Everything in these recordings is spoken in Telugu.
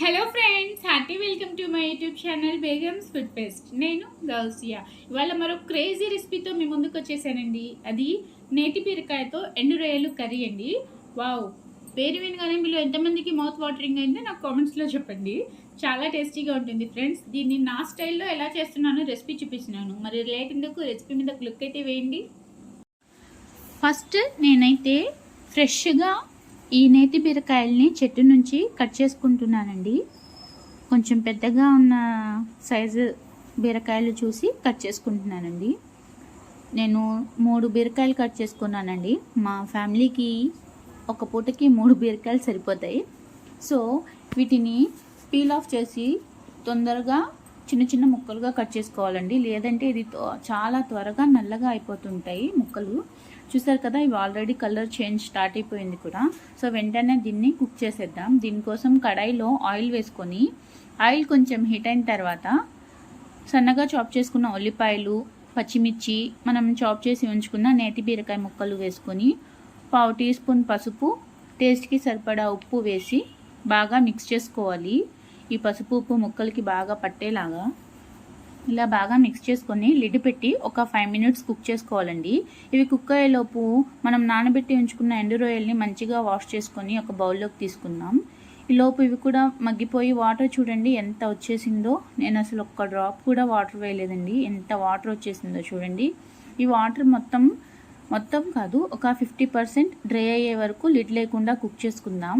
Hello friends happy welcome to my YouTube channel Begums food fest నేను గౌసియా. ఇవాళ మరో క్రేజీ రెసిపీతో మీ ముందుకు వచ్చేసానండి. అది నేటి బీరకాయతో ఎండు రొయ్యలు కర్రీ అండి. వావ్ పేరు వినగానే మీలో ఎంతమందికి మౌత్ వాటరింగ్ అయిందో నాకు కామెంట్స్లో చెప్పండి. చాలా టేస్టీగా ఉంటుంది ఫ్రెండ్స్ దీన్ని నా స్టైల్లో ఎలా చేస్తున్నానో రెసిపీ చూపిస్తున్నాను. మరి లేట్ ఎందుకు? రెసిపీ మీద క్లిక్ అయితే వేయండి. ఫస్ట్ నేనైతే ఫ్రెష్గా ఈ నేతి బీరకాయల్ని చెట్టు నుంచి కట్ చేసుకుంటున్నానండి. కొంచెం పెద్దగా ఉన్న సైజు బీరకాయలు చూసి కట్ చేసుకుంటున్నానండి. నేను మూడు బీరకాయలు కట్ చేసుకున్నానండి. మా ఫ్యామిలీకి ఒక పూటకి మూడు బీరకాయలు సరిపోతాయి. సో వీటిని పీల్ ఆఫ్ చేసి తొందరగా చిన్న చిన్న ముక్కలుగా కట్ చేసుకోవాలండి. లేదంటే ఇది త్వ- చాలా త్వరగా నల్లగా అయిపోతుంటాయి ముక్కలు. చూసారు కదా ఇవి ఆల్రెడీ కలర్ చేంజ్ స్టార్ట్ అయిపోయింది కూడా. సో వెంటనే దీన్ని కుక్ చేసేద్దాం. దీనికోసం కడాయిలో ఆయిల్ వేసుకొని ఆయిల్ కొంచెం హీట్ అయిన తర్వాత సన్నగా చాప్ చేసుకున్న ఉల్లిపాయలు పచ్చిమిర్చి మనం చాప్ చేసి ఉంచుకున్న నేతి బీరకాయ ముక్కలు వేసుకొని పావు టీ స్పూన్ పసుపు టేస్ట్కి సరిపడా ఉప్పు వేసి బాగా మిక్స్ చేసుకోవాలి. ఈ పసుపు ఉప్పు ముక్కలకి బాగా పట్టేలాగా ఇలా బాగా మిక్స్ చేసుకొని లిడ్ పెట్టి ఒక ఫైవ్ మినిట్స్ కుక్ చేసుకోవాలండి. ఇవి కుక్ అయ్యేలోపు మనం నానబెట్టి ఉంచుకున్న ఎండు రొయ్యల్ని మంచిగా వాష్ చేసుకొని ఒక బౌల్లోకి తీసుకుందాం. ఈ లోపు ఇవి కూడా మగ్గిపోయి వాటర్ చూడండి ఎంత వచ్చేసిందో. నేను అసలు ఒక్క డ్రాప్ కూడా వాటర్ వేయలేదండి. ఎంత వాటర్ వచ్చేసిందో చూడండి. ఈ వాటర్ మొత్తం మొత్తం కాదు ఒక ఫిఫ్టీ పర్సెంట్ డ్రై అయ్యే వరకు లిడ్ లేకుండా కుక్ చేసుకుందాం.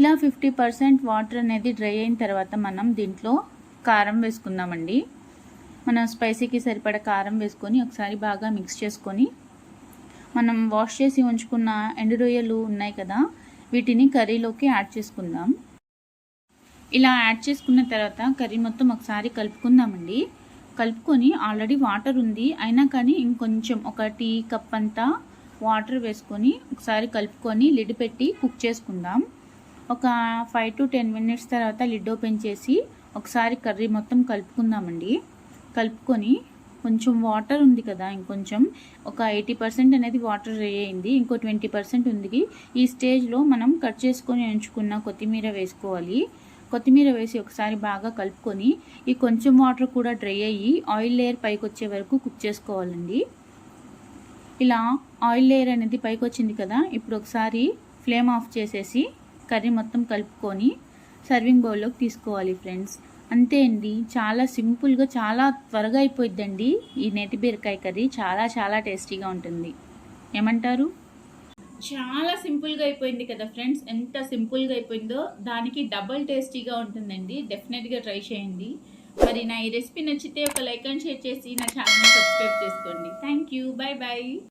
ఇలా ఫిఫ్టీ పర్సెంట్ వాటర్ అనేది డ్రై అయిన తర్వాత మనం దీంట్లో కారం వేసుకుందామండి. మనం స్పైసీకి సరిపడ కారం వేసుకొని ఒకసారి బాగా మిక్స్ చేసుకొని మనం వాష్ చేసి ఉంచుకున్న ఎండు రొయ్యలు ఉన్నాయి కదా వీటిని కర్రీలోకి యాడ్ చేసుకుందాం. ఇలా యాడ్ చేసుకున్న తర్వాత కర్రీ మొత్తం ఒకసారి కలుపుకుందామండి. కలుపుకొని ఆల్రెడీ వాటర్ ఉంది అయినా కానీ ఇంకొంచెం ఒక టీ కప్ అంతా వాటర్ వేసుకొని ఒకసారి కలుపుకొని లిడ్ పెట్టి కుక్ చేసుకుందాం. ఒక ఫైవ్ టు టెన్ మినిట్స్ తర్వాత లిడ్ ఓపెన్ చేసి ఒకసారి కర్రీ మొత్తం కలుపుకుందామండి. కలుపుకొని కొంచెం వాటర్ ఉంది కదా ఇంకొంచెం ఒక ఎయిటీ పర్సెంట్ అనేది వాటర్ అయ్యింది ఇంకో ట్వంటీ పర్సెంట్ ఉంది. ఈ స్టేజ్లో మనం కట్ చేసుకొని ఉంచుకున్న కొత్తిమీర వేసుకోవాలి. కొత్తిమీర వేసి ఒకసారి బాగా కలుపుకొని ఈ కొంచెం వాటర్ కూడా డ్రై అయ్యి ఆయిల్ లేయర్ పైకి వచ్చే వరకు కుక్ చేసుకోవాలండి. ఇలా ఆయిల్ లేయర్ అనేది పైకి వచ్చింది కదా ఇప్పుడు ఒకసారి ఫ్లేమ్ ఆఫ్ చేసేసి కర్రీ మొత్తం కలుపుకొని సర్వింగ్ బౌల్లోకి తీసుకోవాలి ఫ్రెండ్స్ అంతే అండి. చాలా సింపుల్గా చాలా త్వరగా అయిపోయిద్దండి. ఈ నేతి బీరకాయ కర్రీ చాలా చాలా టేస్టీగా ఉంటుంది. ఏమంటారు? చాలా సింపుల్గా అయిపోయింది కదా ఫ్రెండ్స్ ఎంత సింపుల్గా అయిపోయిందో దానికి డబల్ టేస్టీగా ఉంటుందండి. డెఫినెట్గా ట్రై చేయండి. మరి నా ఈ రెసిపీ నచ్చితే ఒక లైక్ అండ్ షేర్ చేసి నా ఛానల్ని సబ్స్క్రైబ్ చేసుకోండి. Thank you bye bye